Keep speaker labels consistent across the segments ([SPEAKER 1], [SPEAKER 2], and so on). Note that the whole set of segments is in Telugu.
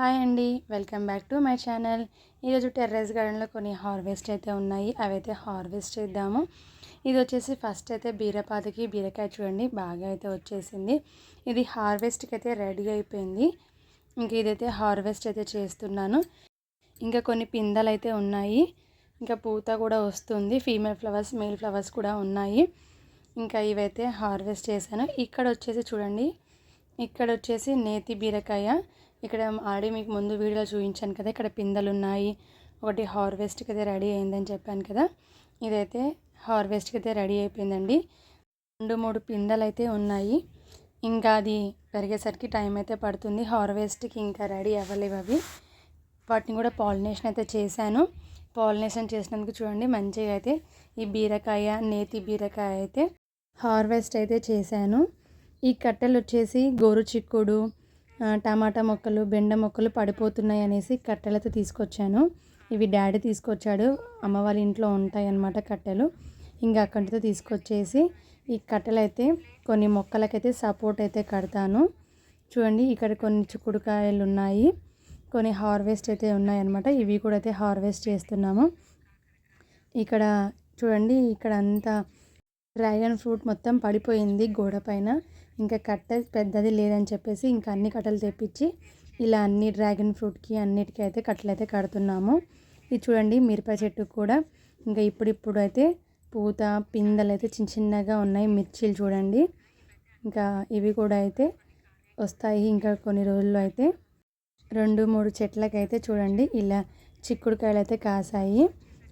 [SPEAKER 1] హాయ్ అండి. Welcome back to my channel. ఈరోజు టెర్రస్ గార్డెన్లో కొన్ని హార్వెస్ట్ అయితే ఉన్నాయి. అవైతే హార్వెస్ట్ చేద్దాము. ఇది వచ్చేసి ఫస్ట్ అయితే బీరపాతకి బీరకాయ చూడండి బాగా అయితే వచ్చేసింది. ఇది హార్వెస్ట్కి అయితే రెడీ అయిపోయింది. ఇంక ఇదైతే హార్వెస్ట్ అయితే చేస్తున్నాను. ఇంకా కొన్ని పిందెలు అయితే ఉన్నాయి. ఇంకా పూత కూడా వస్తుంది. ఫీమేల్ ఫ్లవర్స్ మేల్ ఫ్లవర్స్ కూడా ఉన్నాయి. ఇంకా ఇవైతే హార్వెస్ట్ చేశాను. ఇక్కడ వచ్చేసి చూడండి. ఇక్కడ వచ్చేసి నేతి బీరకాయ ఇక్కడ ఆడి మీకు ముందు వీడియోలో చూపించాను కదా ఇక్కడ పిందెలు ఉన్నాయి ఒకటి హార్వెస్ట్కి అయితే రెడీ అయిందని చెప్పాను కదా ఇదైతే హార్వెస్ట్కి అయితే రెడీ అయిపోయిందండి. రెండు మూడు పిందెలు అయితే ఉన్నాయి. ఇంకా అది పెరిగేసరికి టైం అయితే పడుతుంది. హార్వెస్ట్కి ఇంకా రెడీ అవ్వలేవు అవి. వాటిని కూడా పాలినేషన్ అయితే చేశాను. పాలినేషన్ చేసినందుకు చూడండి మంచిగా అయితే ఈ బీరకాయ నేతి బీరకాయ అయితే హార్వెస్ట్ అయితే చేశాను. ఈ కట్టెలు వచ్చేసి గోరు చిక్కుడు టమాటా మొక్కలు బెండ మొక్కలు పడిపోతున్నాయి అనేసి కట్టెలతో తీసుకొచ్చాను. ఇవి డాడీ తీసుకొచ్చాడు. అమ్మ వాళ్ళ ఇంట్లో ఉంటాయి అన్నమాట కట్టెలు. ఇంకా అక్కడితో తీసుకొచ్చేసి ఈ కట్టెలు అయితే కొన్ని మొక్కలకైతే సపోర్ట్ అయితే కడతాను. చూడండి ఇక్కడ కొన్ని చిక్కుడుకాయలు ఉన్నాయి. కొన్ని హార్వెస్ట్ అయితే ఉన్నాయన్నమాట. ఇవి కూడా అయితే హార్వెస్ట్ చేస్తున్నాము. ఇక్కడ చూడండి ఇక్కడ అంతా డ్రాగన్ ఫ్రూట్ మొత్తం పడిపోయింది గోడ పైన. ఇంకా కట్ట పెద్దది లేదని చెప్పేసి ఇంకా అన్ని కట్టలు తెప్పించి ఇలా అన్ని డ్రాగన్ ఫ్రూట్కి అన్నిటికీ అయితే కట్టలు అయితే కడుతున్నాము. ఇది చూడండి మిరప చెట్టు కూడా. ఇంకా ఇప్పుడిప్పుడు అయితే పూత పిందెలు అయితే చిన్న చిన్నగా ఉన్నాయి మిర్చీలు చూడండి. ఇంకా ఇవి కూడా అయితే వస్తాయి ఇంకా కొన్ని రోజుల్లో అయితే. రెండు మూడు చెట్లకైతే చూడండి ఇలా చిక్కుడుకాయలు అయితే కాసాయి.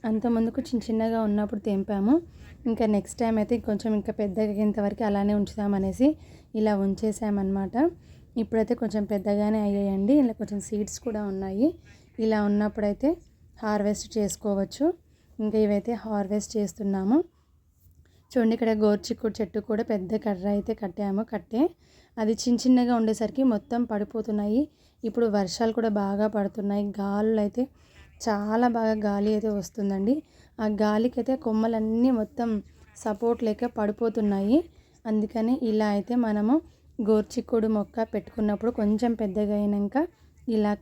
[SPEAKER 1] అంత ముందుకు చిన్న చిన్నగా ఉన్నప్పుడు తెంపాము. ఇంకా నెక్స్ట్ టైం అయితే కొంచెం ఇంకా పెద్దగా ఇంతవరకు అలానే ఉంచుదామనేసి ఇలా ఉంచేసామన్నమాట. ఇప్పుడైతే కొంచెం పెద్దగానే అయ్యాయండి. ఇలా కొంచెం సీడ్స్ కూడా ఉన్నాయి. ఇలా ఉన్నప్పుడైతే హార్వెస్ట్ చేసుకోవచ్చు. ఇంకా ఇవైతే హార్వెస్ట్ చేస్తున్నాము. చూడండి ఇక్కడ గోర్చిక్కుడు చెట్టు కూడా పెద్ద కర్ర అయితే కట్టాము కట్టే. అది చిన్న చిన్నగా ఉండేసరికి మొత్తం పడిపోతున్నాయి. ఇప్పుడు వర్షాలు కూడా బాగా పడుతున్నాయి. గాలులు అయితే చాలా బాగా గాలి అయితే వస్తుందండి. ఆ గాలికి అయితే కొమ్మలన్నీ మొత్తం సపోర్ట్ లేక పడిపోతున్నాయి. అందుకని ఇలా అయితే మనము గోర్చిక్కుడు మొక్క పెట్టుకున్నప్పుడు కొంచెం పెద్దగా అయినాక ఇలా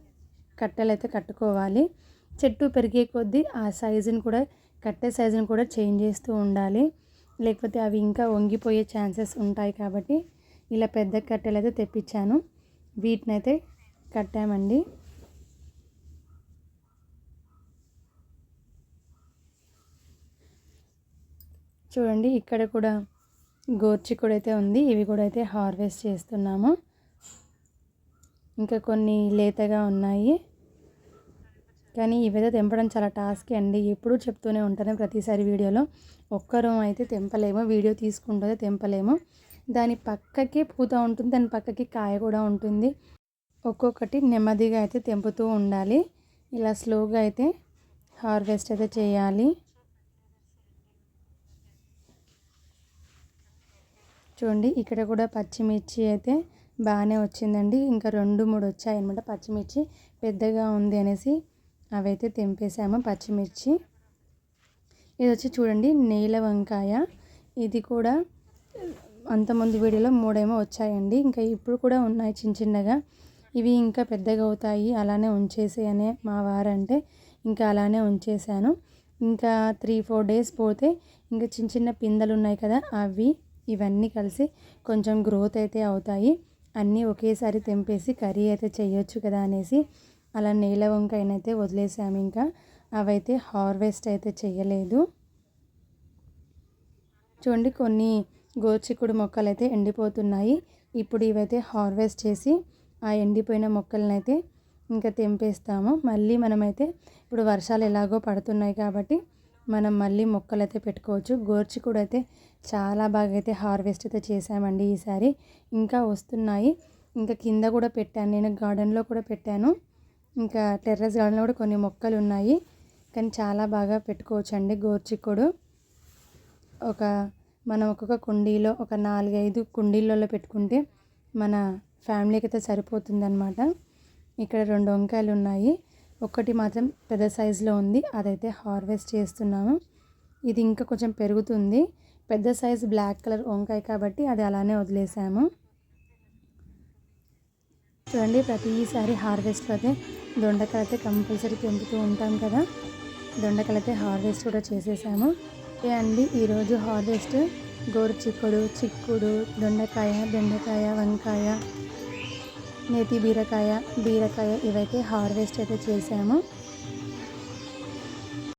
[SPEAKER 1] కట్టెలైతే కట్టుకోవాలి. చెట్టు పెరిగే కొద్దీ ఆ సైజుని కూడా కట్టే సైజుని కూడా చేంజ్ చేస్తూ ఉండాలి. లేకపోతే అవి ఇంకా వంగిపోయే ఛాన్సెస్ ఉంటాయి కాబట్టి ఇలా పెద్ద కట్టెలు అయితే తెప్పించాను. వీటిని అయితే కట్టామండి. చూడండి ఇక్కడ కూడా గోర్చిక్కుడు అయితే ఉంది. ఇవి కూడా అయితే హార్వెస్ట్ చేస్తున్నాము. ఇంకా కొన్ని లేతగా ఉన్నాయి. కానీ ఇవైతే తెంపడం చాలా టాస్క్ అండి. ఎప్పుడూ చెప్తూనే ఉంటాను ప్రతిసారి వీడియోలో. ఒక్కరు అయితే తెంపలేము. వీడియో తీసుకుంటుందో తెంపలేము. దాని పక్కకి పూత ఉంటుంది. దాని పక్కకి కాయ కూడా ఉంటుంది. ఒక్కొక్కటి నెమ్మదిగా అయితే తెంపుతూ ఉండాలి. ఇలా స్లోగా అయితే హార్వెస్ట్ అయితే చేయాలి. చూడండి ఇక్కడ కూడా పచ్చిమిర్చి అయితే బాగానే వచ్చిందండి. ఇంకా రెండు మూడు వచ్చాయి అనమాట పచ్చిమిర్చి. పెద్దగా ఉంది అనేసి అవైతే తెంపేసాము పచ్చిమిర్చి. ఇది వచ్చి చూడండి నేల వంకాయ. ఇది కూడా అంతమంది వీడియోలో మూడేమో వచ్చాయండి. ఇంకా ఇప్పుడు కూడా ఉన్నాయి చిన్న చిన్నగా. ఇవి ఇంకా పెద్దగా అవుతాయి అలానే ఉంచేసేయనే మా వారంటే ఇంకా అలానే ఉంచేసాను ఇంకా త్రీ ఫోర్ డేస్ పోతే ఇంకా చిన్న చిన్న పిందెలు ఉన్నాయి కదా అవి ఇవన్నీ కలిసి కొంచెం గ్రోత్ అయితే అవుతాయి. అన్నీ ఒకేసారి తెంపేసి కర్రీ అయితే చేయొచ్చు కదా అనేసి అలా నేల వంకాయనైతే వదిలేసాము ఇంకా. అవైతే హార్వెస్ట్ అయితే చేయలేదు చూడండి కొన్ని గోచిక్కుడు మొక్కలు అయితే ఎండిపోతున్నాయి. ఇప్పుడు ఇవైతే హార్వెస్ట్ చేసి ఆ ఎండిపోయిన మొక్కలనైతే అయితే ఇంకా తెంపేస్తాము. మళ్ళీ మనమైతే ఇప్పుడు వర్షాలు ఎలాగో పడుతున్నాయి కాబట్టి మనం మళ్ళీ మొక్కలు అయితే పెట్టుకోవచ్చు. గోర్చికుడు అయితే చాలా బాగా అయితే హార్వెస్ట్ అయితే చేసామండి ఈసారి. ఇంకా వస్తున్నాయి. ఇంకా కింద కూడా పెట్టాను. నేను గార్డెన్లో కూడా పెట్టాను. ఇంకా టెర్రస్ గార్డెన్లో కూడా కొన్ని మొక్కలు ఉన్నాయి కానీ చాలా బాగా పెట్టుకోవచ్చు అండి గోర్చిక్కుడు ఒక మనం ఒక్కొక్క కుండీలో ఒక నాలుగైదు కుండీలలో పెట్టుకుంటే మన ఫ్యామిలీకి అయితే సరిపోతుందన్నమాట. ఇక్కడ రెండు వంకాయలు ఉన్నాయి ఒకటి మాత్రం పెద్ద సైజులో ఉంది. అదైతే హార్వెస్ట్ చేస్తున్నాము ఇది ఇంకా కొంచెం పెరుగుతుంది. పెద్ద సైజు బ్లాక్ కలర్ వంకాయ కాబట్టి అది అలానే వదిలేసాము. చూడండి ప్రతిసారి హార్వెస్ట్లో అయితే దొండకాయలు అయితే కంపల్సరీ పెంపుతూ ఉంటాం కదా. దొండకాయలు అయితే హార్వెస్ట్ కూడా చేసేసాము. ఏ అండి ఈరోజు హార్వెస్ట్ గోరు చిక్కుడు చిక్కుడు దొండకాయ బెండకాయ వంకాయ నేతి బీరకాయ బీరకాయ ఇవైతే హార్వెస్ట్ అయితే చేసాము